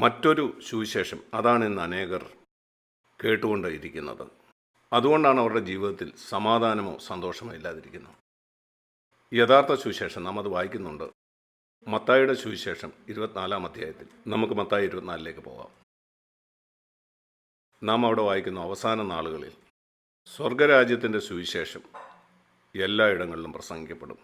മറ്റൊരു സുവിശേഷം. അതാണ് ഇന്ന് അനേകർ കേട്ടുകൊണ്ടിരിക്കുന്നത്. അതുകൊണ്ടാണ് അവരുടെ ജീവിതത്തിൽ സമാധാനമോ സന്തോഷമോ ഇല്ലാതിരിക്കുന്നത്. യഥാർത്ഥ സുവിശേഷം നാം അത് വായിക്കുന്നുണ്ട്. മത്തായിയുടെ സുവിശേഷം ഇരുപത്തിനാലാം അധ്യായത്തിൽ. നമുക്ക് മത്തായി ഇരുപത്തിനാലിലേക്ക് പോകാം നാം അവിടെ വായിക്കുന്ന അവസാന നാളുകളിൽ സ്വർഗരാജ്യത്തിന്റെ സുവിശേഷം എല്ലായിടങ്ങളിലും പ്രസംഗിക്കപ്പെടും.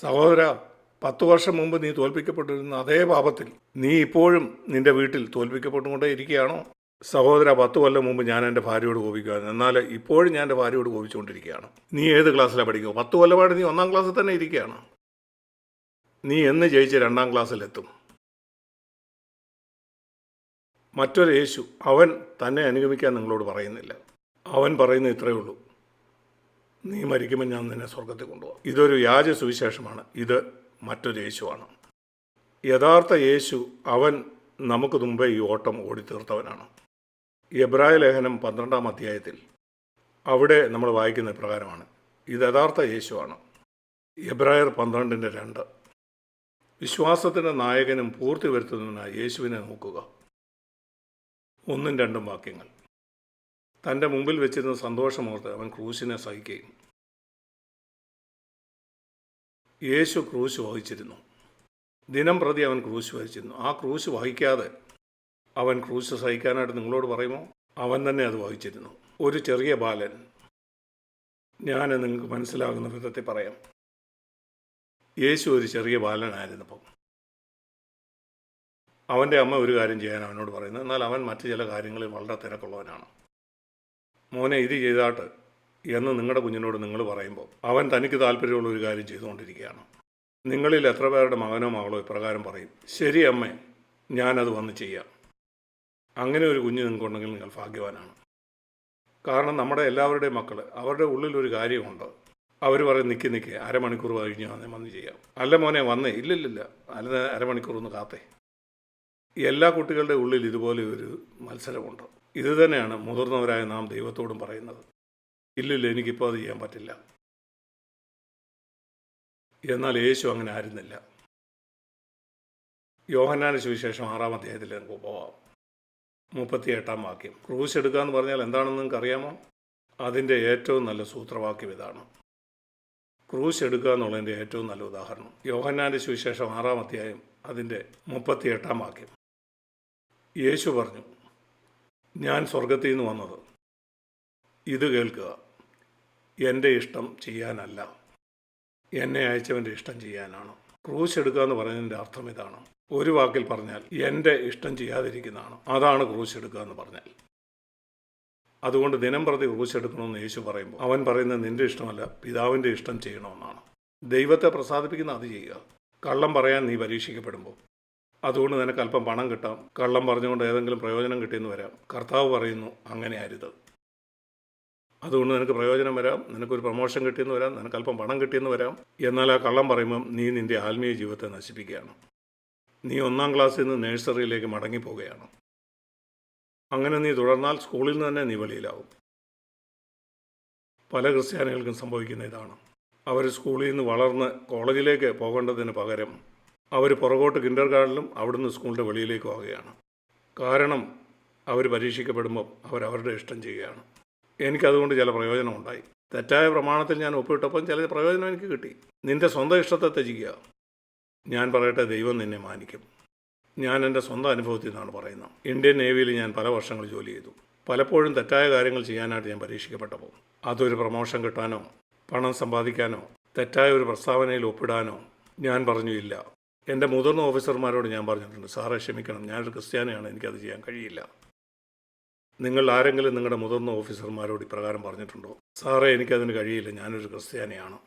സഹോദര പത്തു വർഷം മുമ്പ് നീ തോൽപ്പിക്കപ്പെട്ടിരുന്ന അതേ പാപത്തിൽ നീ ഇപ്പോഴും നിന്റെ വീട്ടിൽ തോൽപ്പിക്കപ്പെട്ടുകൊണ്ടേ ഇരിക്കുകയാണോ സഹോദര പത്ത് കൊല്ലം മുമ്പ് ഞാൻ എന്റെ ഭാര്യയോട് കോപിക്കുമായിരുന്നു എന്നാൽ ഇപ്പോഴും ഞാൻ എന്റെ ഭാര്യയോട് കോപിച്ചുകൊണ്ടിരിക്കുകയാണ്. നീ ഏത് ക്ലാസ്സിലാണ് പഠിക്കുക? പത്ത് കൊല്ലമായിട്ട് നീ ഒന്നാം ക്ലാസ്സിൽ തന്നെ ഇരിക്കുകയാണ്. നീ എന്ന് ജയിച്ച് രണ്ടാം ക്ലാസ്സിലെത്തും മറ്റൊരു യേശു അവൻ തന്നെ അനുഗമിക്കാൻ നിങ്ങളോട് പറയുന്നില്ല. അവൻ പറയുന്ന ഇത്രയേ ഉള്ളൂ. നീ മരിക്കുമ്പോൾ ഞാൻ നിന്നെ സ്വർഗത്തിൽ കൊണ്ടുപോകാം. ഇതൊരു വ്യാജ സുവിശേഷമാണ്. ഇത് മറ്റൊരു യേശുവാണ്. യഥാർത്ഥ യേശു അവൻ നമുക്ക് മുമ്പേ ഈ ഓട്ടം ഓടിത്തീർത്തവനാണ്. എബ്രായ ലേഖനം പന്ത്രണ്ടാം അധ്യായത്തിൽ അവിടെ നമ്മൾ വായിക്കുന്ന പ്രകാരമാണ്. ഇത് യഥാർത്ഥ യേശുവാണ്. എബ്രായർ പന്ത്രണ്ടിന്റെ രണ്ട്. വിശ്വാസത്തിന്റെ നായകനും പൂർത്തി വരുത്തുന്നതിനായി യേശുവിനെ നോക്കുക. ഒന്നും രണ്ടും വാക്യങ്ങൾ. തന്റെ മുമ്പിൽ വെച്ചിരുന്ന സന്തോഷമോർത്ത് അവൻ ക്രൂശിനെ സഹിക്കുകയും യേശു ക്രൂശ് വഹിച്ചിരുന്നു. ദിനം പ്രതി അവൻ ക്രൂശ് വഹിച്ചിരുന്നു. ആ ക്രൂശ് വഹിക്കാതെ അവൻ ക്രൂശ് സഹിക്കാനായിട്ട് നിങ്ങളോട് പറയുമോ? അവൻ തന്നെ അത് വഹിച്ചിരുന്നു. ഒരു ചെറിയ ബാലൻ. ഞാൻ നിങ്ങൾക്ക് മനസ്സിലാകുന്ന വിധത്തിൽ പറയാം. യേശു ഒരു ചെറിയ ബാലനായിരുന്നപ്പം. അവന്റെ അമ്മ ഒരു കാര്യം ചെയ്യാൻ അവനോട് പറയുന്നത് എന്നാൽ അവൻ മറ്റു ചില കാര്യങ്ങളിൽ വളരെ തിരക്കുള്ളവനാണ്. മോനെ ഇത് ചെയ്താട്ട് എന്ന് നിങ്ങളുടെ കുഞ്ഞിനോട് നിങ്ങൾ പറയുമ്പോൾ അവൻ തനിക്ക് താല്പര്യമുള്ള ഒരു കാര്യം ചെയ്തുകൊണ്ടിരിക്കുകയാണ്. നിങ്ങളിൽ എത്ര പേരുടെ മകനോ മകളോ ഇപ്രകാരം പറയും ശരി അമ്മേ ഞാനത് വന്ന് ചെയ്യാം. അങ്ങനെ ഒരു കുഞ്ഞ് നിങ്ങൾക്കുണ്ടെങ്കിൽ നിങ്ങൾ ഭാഗ്യവാനാണ്. കാരണം നമ്മുടെ എല്ലാവരുടെയും മക്കൾ അവരുടെ ഉള്ളിൽ ഒരു കാര്യമുണ്ട്. അവർ പറയും നിൽക്കി നിൽക്കി അരമണിക്കൂർ കഴിഞ്ഞ് വന്നേ വന്ന് ചെയ്യാം. അല്ല മോനെ വന്നേ. ഇല്ലില്ലില്ല അല്ല അരമണിക്കൂർ ഒന്ന് കാത്തേ. എല്ലാ കുട്ടികളുടെ ഉള്ളിൽ ഇതുപോലെ ഒരു മത്സരമുണ്ട്. ഇത് തന്നെയാണ് മുതിർന്നവരായ നാം ദൈവത്തോടും പറയുന്നത്. ഇല്ലില്ല എനിക്കിപ്പോൾ അത് ചെയ്യാൻ പറ്റില്ല. എന്നാൽ യേശു അങ്ങനെ ആയിരുന്നില്ല. യോഹന്നാന സുവിശേഷം ആറാം അധ്യായത്തിൽ നമുക്ക് പോവാം. മുപ്പത്തി എട്ടാം വാക്യം. ക്രൂശ് എടുക്കുക എന്ന് പറഞ്ഞാൽ എന്താണെന്ന് നിങ്ങൾക്ക് അറിയാമോ അതിന്റെ ഏറ്റവും നല്ല സൂത്രവാക്യം ഇതാണ്. ക്രൂശ് എടുക്കുക എന്നുള്ളതിന്റെ ഏറ്റവും നല്ല ഉദാഹരണം. യോഹന്നാന്റെ സുവിശേഷം ആറാം അധ്യായം അതിന്റെ മുപ്പത്തി എട്ടാം വാക്യം. യേശു പറഞ്ഞു ഞാൻ സ്വർഗത്തിൽ നിന്ന് വന്നത്. ഇത് കേൾക്കുക. എന്റെ ഇഷ്ടം ചെയ്യാനല്ല. എന്നെ അയച്ചവന്റെ ഇഷ്ടം ചെയ്യാനാണ്. ക്രൂശ് എടുക്കുക എന്ന് പറയുന്നതിന്റെ അർത്ഥം ഇതാണ്. ഒരു വാക്കിൽ പറഞ്ഞാൽ എന്റെ ഇഷ്ടം ചെയ്യാതിരിക്കുന്നതാണ്. അതാണ് ക്രൂശ് എടുക്കുക എന്ന് പറഞ്ഞാൽ. അതുകൊണ്ട് ദിനം പ്രതി ക്രൂശ് എടുക്കണമെന്ന് യേശു പറയുമ്പോൾ അവൻ പറയുന്നത് നിന്റെ ഇഷ്ടമല്ല പിതാവിന്റെ ഇഷ്ടം ചെയ്യണമെന്നാണ്. ദൈവത്തെ പ്രസാദിപ്പിക്കുന്ന അത് ചെയ്യുക. കള്ളം പറയാൻ നീ പരീക്ഷിക്കപ്പെടുമ്പോൾ. അതുകൊണ്ട് നിനക്ക് അല്പം പണം കിട്ടാം. കള്ളം പറഞ്ഞുകൊണ്ട് ഏതെങ്കിലും പ്രയോജനം കിട്ടിയെന്ന് വരാം. കർത്താവ് പറയുന്നു അങ്ങനെ അരുത് അതുകൊണ്ട് നിനക്ക് പ്രയോജനം വരാം. നിനക്കൊരു പ്രമോഷൻ കിട്ടിയെന്ന് വരാം. നിനക്ക് അല്പം പണം കിട്ടിയെന്ന് വരാം. എന്നാൽ ആ കള്ളം പറയുമ്പം നീ നിന്റെ ആത്മീയ ജീവിതത്തെ നശിപ്പിക്കുകയാണ്. നീ ഒന്നാം ക്ലാസ്സിൽ നിന്ന് നഴ്സറിയിലേക്ക് മടങ്ങിപ്പോവുകയാണ് അങ്ങനെ നീ തുടർന്നാൽ സ്കൂളിൽ നിന്ന് തന്നെ നീ വെളിയിലാവും. പല ക്രിസ്ത്യാനികൾക്കും സംഭവിക്കുന്ന ഇതാണ്. അവർ സ്കൂളിൽ നിന്ന് വളർന്ന് കോളേജിലേക്ക് പോകേണ്ടതിന് പകരം അവർ പുറകോട്ട് കിൻഡർ ഗാർഡനിലും അവിടുന്ന് സ്കൂളിന്റെ വെളിയിലേക്ക് ആവുകയാണ്. കാരണം അവർ പരീക്ഷിക്കപ്പെടുമ്പോൾ അവർ അവരുടെ ഇഷ്ടം ചെയ്യുകയാണ്. എനിക്കതുകൊണ്ട് ചില പ്രയോജനമുണ്ടായി. തെറ്റായ പ്രമാണത്തിൽ ഞാൻ ഒപ്പിട്ടപ്പം ചില പ്രയോജനം എനിക്ക് കിട്ടി. നിന്റെ സ്വന്തം ഇഷ്ടത്തെ ത്യജിക്കുക. ഞാൻ പറയട്ടെ ദൈവം നിന്നെ മാനിക്കും. ഞാൻ എന്റെ സ്വന്തം അനുഭവത്തിൽ നിന്നാണ് പറയുന്നത്. ഇന്ത്യൻ നേവിയിൽ ഞാൻ പല വർഷങ്ങൾ ജോലി ചെയ്തു. പലപ്പോഴും തെറ്റായ കാര്യങ്ങൾ ചെയ്യാനായിട്ട് ഞാൻ പരീക്ഷിക്കപ്പെട്ടപ്പോൾ അതൊരു പ്രമോഷൻ കിട്ടാനോ പണം സമ്പാദിക്കാനോ തെറ്റായ ഒരു പ്രസ്താവനയിൽ ഒപ്പിടാനോ ഞാൻ പറഞ്ഞു ഇല്ല. എന്റെ മുതിർന്ന ഓഫീസർമാരോട് ഞാൻ പറഞ്ഞിട്ടുണ്ട് സാറേ ക്ഷമിക്കണം. ഞാനൊരു ക്രിസ്ത്യാനിയാണ്. എനിക്കത് ചെയ്യാൻ കഴിയില്ല. നിങ്ങൾ ആരെങ്കിലും നിങ്ങളുടെ മുതിർന്ന ഓഫീസർമാരോട് ഇപ്രകാരം പറഞ്ഞിട്ടുണ്ടോ? സാറേ എനിക്കതിന് കഴിയില്ല. ഞാനൊരു ക്രിസ്ത്യാനിയാണ്.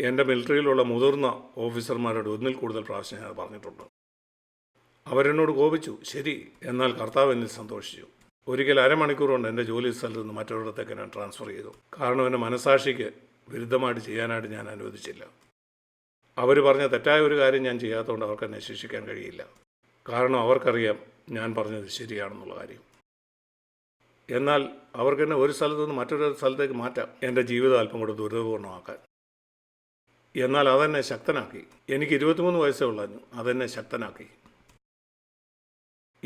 എന്റെ മിലിറ്ററിയിലുള്ള മുതിർന്ന ഓഫീസർമാരോട് ഒന്നിൽ കൂടുതൽ പ്രാവശ്യം ഞാൻ പറഞ്ഞിട്ടുണ്ട്. അവരെന്നോട് കോപിച്ചു. ശരി എന്നാൽ കർത്താവ് എന്നിൽ സന്തോഷിച്ചു. ഒരിക്കൽ അരമണിക്കൂർ കൊണ്ട് എന്റെ ജോലി സ്ഥലത്ത് നിന്ന് മറ്റൊരിടത്തേക്ക് ഞാൻ ട്രാൻസ്ഫർ ചെയ്തു. കാരണം എന്റെ മനസാക്ഷിക്ക് വിരുദ്ധമായിട്ട് ചെയ്യാനായിട്ട് ഞാൻ അനുവദിച്ചില്ല. അവർ പറഞ്ഞ തെറ്റായ ഒരു കാര്യം ഞാൻ ചെയ്യാത്തതുകൊണ്ട് അവർക്ക് എന്നെ ശിക്ഷിക്കാൻ കഴിയില്ല. കാരണം അവർക്കറിയാം ഞാൻ പറഞ്ഞത് ശരിയാണെന്നുള്ള കാര്യം. എന്നാൽ അവർക്ക് എന്നെ ഒരു സ്ഥലത്ത് നിന്ന് മറ്റൊരു സ്ഥലത്തേക്ക് മാറ്റാം. എന്റെ ജീവിതം അല്പം കൂടെ ദുരിതപൂർണമാക്കാൻ എന്നാൽ അതെന്നെ ശക്തനാക്കി. എനിക്ക് ഇരുപത്തിമൂന്ന് വയസ്സേ ഉള്ളു അതെന്നെ ശക്തനാക്കി.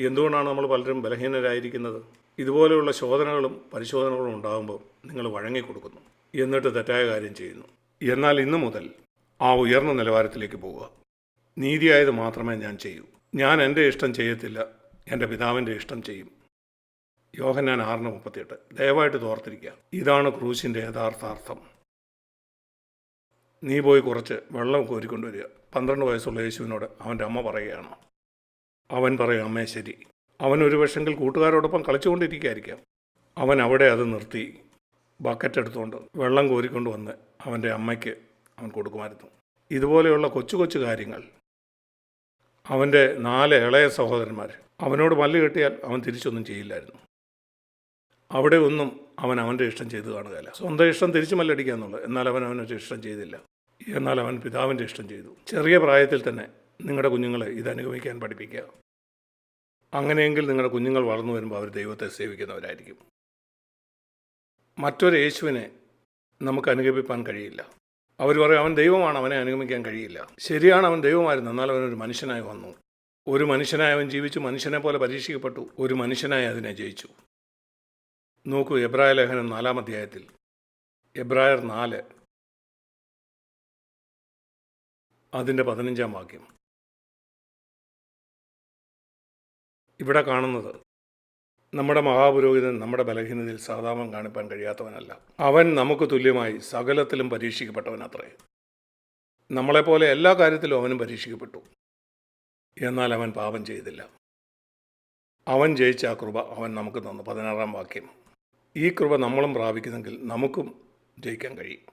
എന്തുകൊണ്ടാണ് നമ്മൾ പലരും ബലഹീനരായിരിക്കുന്നത്? ഇതുപോലെയുള്ള ശോധനകളും പരിശോധനകളും ഉണ്ടാകുമ്പോൾ നിങ്ങൾ വഴങ്ങിക്കൊടുക്കുന്നു. എന്നിട്ട് തെറ്റായ കാര്യം ചെയ്യുന്നു. എന്നാൽ ഇന്നു മുതൽ ആ ഉയർന്ന നിലവാരത്തിലേക്ക് പോവുക. നീതിയായത് മാത്രമേ ഞാൻ ചെയ്യൂ. ഞാൻ എന്റെ ഇഷ്ടം ചെയ്യത്തില്ല. എന്റെ പിതാവിന്റെ ഇഷ്ടം ചെയ്യും. യോഹന്നാൻ ആറിന് മുപ്പത്തിയെട്ട്. ദയവായിട്ട് തോർത്തിരിക്കുക. ഇതാണ് ക്രൂശിന്റെ യഥാർത്ഥാർത്ഥം. നീ പോയി കുറച്ച് വെള്ളം കോരിക്കൊണ്ടുവരിക. പന്ത്രണ്ട് വയസ്സുള്ള യേശുവിനോട് അവന്റെ അമ്മ പറയുകയാണ്. അവൻ പറയും അമ്മേ ശരി. അവൻ ഒരു പക്ഷെങ്കിൽ കൂട്ടുകാരോടൊപ്പം കളിച്ചുകൊണ്ടിരിക്കുകയായിരിക്കാം. അവൻ അവിടെ അത് നിർത്തി. ബക്കറ്റ് എടുത്തുകൊണ്ട് വെള്ളം കോരിക്കൊണ്ട് വന്ന് അവന്റെ അമ്മയ്ക്ക് അവൻ കൊടുക്കുമായിരുന്നു. ഇതുപോലെയുള്ള കൊച്ചു കൊച്ചു കാര്യങ്ങൾ. അവന്റെ നാല് ഇളയ സഹോദരന്മാർ. അവനോട് മല്ല് കെട്ടിയാൽ അവൻ തിരിച്ചൊന്നും ചെയ്യില്ലായിരുന്നു. അവിടെ ഒന്നും അവൻ അവന്റെ ഇഷ്ടം ചെയ്തു കാണുകയില്ല. സ്വന്തം ഇഷ്ടം തിരിച്ചു മല്ലടിക്കുക എന്നുള്ളത് എന്നാൽ അവൻ അവനൊരു ഇഷ്ടം ചെയ്തില്ല. എന്നാൽ അവൻ പിതാവിന്റെ ഇഷ്ടം ചെയ്തു. ചെറിയ പ്രായത്തിൽ തന്നെ നിങ്ങളുടെ കുഞ്ഞുങ്ങളെ ഇത് അനുഗമിക്കാൻ പഠിപ്പിക്കുക. അങ്ങനെയെങ്കിൽ നിങ്ങളുടെ കുഞ്ഞുങ്ങൾ വളർന്നു വരുമ്പോൾ അവർ ദൈവത്തെ സേവിക്കുന്നവരായിരിക്കും. മറ്റൊരു യേശുവിനെ നമുക്ക് അനുഗമിപ്പാൻ കഴിയില്ല. അവർ പറയും അവൻ ദൈവമാണ് അവനെ അനുഗമിക്കാൻ കഴിയില്ല. ശരിയാണ് അവൻ ദൈവമായിരുന്നു. എന്നാൽ അവനൊരു മനുഷ്യനായി വന്നു. ഒരു മനുഷ്യനായി അവൻ ജീവിച്ചു മനുഷ്യനെ പോലെ പരീക്ഷിക്കപ്പെട്ടു. ഒരു മനുഷ്യനായി അതിനെ ജയിച്ചു. നോക്കൂ എബ്രായ ലേഖനം നാലാം അധ്യായത്തിൽ. എബ്രായർ നാല്. അതിന്റെ പതിനഞ്ചാം വാക്യം. ഇവിടെ കാണുന്നത് നമ്മുടെ മഹാപുരോഹിതൻ നമ്മുടെ ബലഹീനതയിൽ സാധാമം കാണിപ്പാൻ കഴിയാത്തവനല്ല. അവൻ നമുക്ക് തുല്യമായി സകലത്തിലും പരീക്ഷിക്കപ്പെട്ടവനത്രേ. നമ്മളെപ്പോലെ എല്ലാ കാര്യത്തിലും അവനും പരീക്ഷിക്കപ്പെട്ടു. എന്നാൽ അവൻ പാപം ചെയ്തില്ല. അവൻ ജയിച്ച ആ കൃപ അവൻ നമുക്ക് തന്നു. പതിനാറാം വാക്യം. ഈ കൃപ നമ്മളും പ്രാപിക്കുന്നെങ്കിൽ നമുക്കും ജയിക്കാൻ കഴിയും.